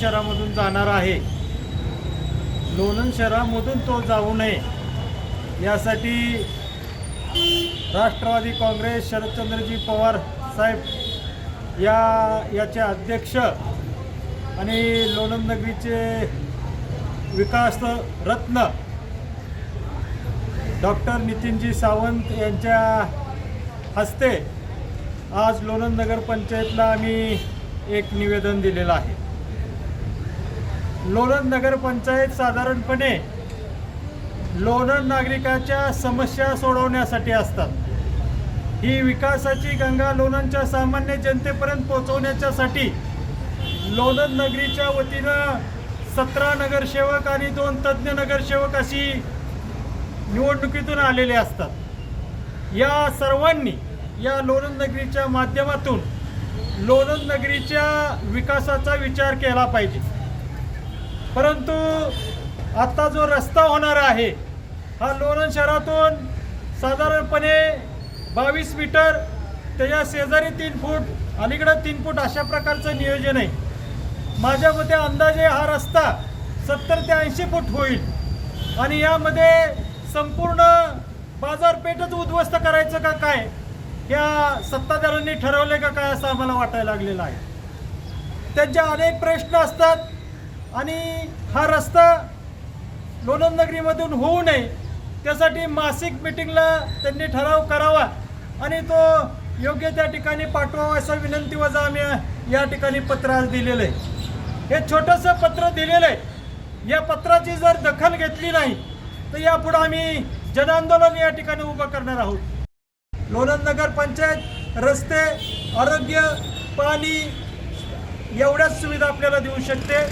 शहरामधून जाणार आहे. लोणंद शहरामधून तो जाऊ नये. यासाठी राष्ट्रवादी काँग्रेस शरदचंद्रजी पवार साहेब या याचे अध्यक्ष आणि लोणंद नगरीचे विकास रत्न डॉक्टर नितीनजी सावंत यांच्या हस्ते आज लोणंद नगर पंचायतला आम्ही एक निवेदन दिलेलं आहे. लोणंद नगरपंचायत साधारणपणे लोणंद नागरिकाच्या समस्या सोडवण्यासाठी असतात. ही विकासाची गंगा लोणंदच्या सामान्य जनतेपर्यंत पोहोचवण्याच्यासाठी लोणंद नगरीच्या वतीनं सतरा नगरसेवक आणि दोन तज्ज्ञ नगरसेवक अशी निवडणुकीतून आलेले असतात. या सर्वांनी या लोणंद नगरीच्या माध्यमातून लोणंद नगरीच्या विकासाचा विचार केला पाहिजे. परंतु आत्ता जो रस्ता होणार आहे हा लोणंद शहरातून साधारणपणे बावीस मीटर त्याच्या शेजारी तीन फूट अलीकडं तीन फूट अशा प्रकारचं नियोजन आहे. माझ्या मते अंदाजे हा रस्ता सत्तर ते ऐंशी फूट होईल. आणि यामध्ये संपूर्ण बाजारपेठच उद्ध्वस्त करायचं का काय या सत्ताधाऱ्यांनी ठरवले का काय असं आम्हाला वाटायला लागलेलं आहे. त्यांचे अनेक प्रश्न असतात. आणि हा रस्ता लोणंदनगरीमधून होऊ नये. त्यासाठी मासिक मिटिंगला त्यांनी ठराव करावा आणि तो योग्य त्या ठिकाणी पाठवावा असा विनंती वजा आम्ही या ठिकाणी पत्र आज दिलेलं आहे. हे छोटंसं पत्र दिलेलं आहे. या पत्राची जर दखल घेतली नाही तर यापुढे आम्ही जनआंदोलन या ठिकाणी उभं करणार आहोत. लोणंद नगर पंचायत रस्ते आरोग्य पाणी एवढ्याच सुविधा आपल्याला देऊ शकते.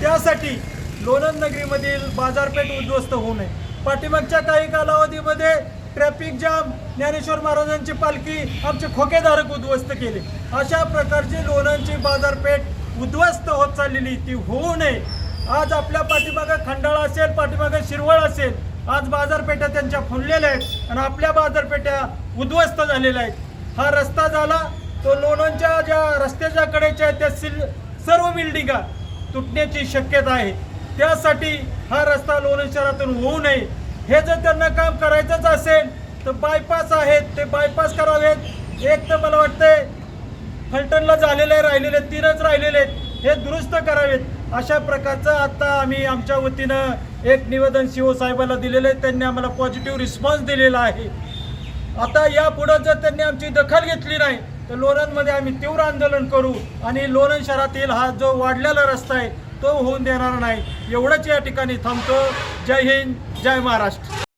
त्यासाठी लोणंद नगरीमधील बाजारपेठ उद्ध्वस्त होऊ नये. पाठीमागच्या काही कालावधीमध्ये ट्रॅफिक जाम ज्ञानेश्वर महाराजांची पालखी आमचे खोकेधारक उद्ध्वस्त केले. अशा प्रकारची लोणंदची बाजारपेठ उद्ध्वस्त होत चाललेली ती होऊ नये. आज आपल्या पाठीमागं खंडाळा असेल पाठीमागं शिरवळ असेल आज बाजारपेठा त्यांच्या फुललेल्या आहेत आणि आपल्या बाजारपेठ्या उद्ध्वस्त झालेल्या आहेत. हा रस्ता झाला तो लोणंदच्या ज्या रस्त्याच्या कडेच्या आहेत त्या सिल सर्व बिल्डिंगा तुटण्याची शक्यता आहे. त्यासाठी हा रस्ता लोणंद शहरातून होऊ नये. हे जर त्यांना काम करायचंच असेल तर बायपास आहेत. ते बायपास करावेत. एक तर मला वाटतंय फलटणला झालेले राहिलेले तीनच राहिलेले आहेत. हे दुरुस्त करावेत. अशा प्रकारचं आता आम्ही आमच्या वतीनं एक निवेदन सीओ साहेबाला दिलेलं आहे. त्यांनी आम्हाला पॉझिटिव्ह रिस्पॉन्स दिलेला आहे. आता यापुढं जर त्यांनी आमची दखल घेतली नाही तर लोणंदमध्ये आम्ही तीव्र आंदोलन करू आणि लोणंद शहरातील हा जो वाढलेला रस्ता आहे तो होऊन देणार नाही. एवढंच या ठिकाणी थांबतो. जय हिंद जय महाराष्ट्र.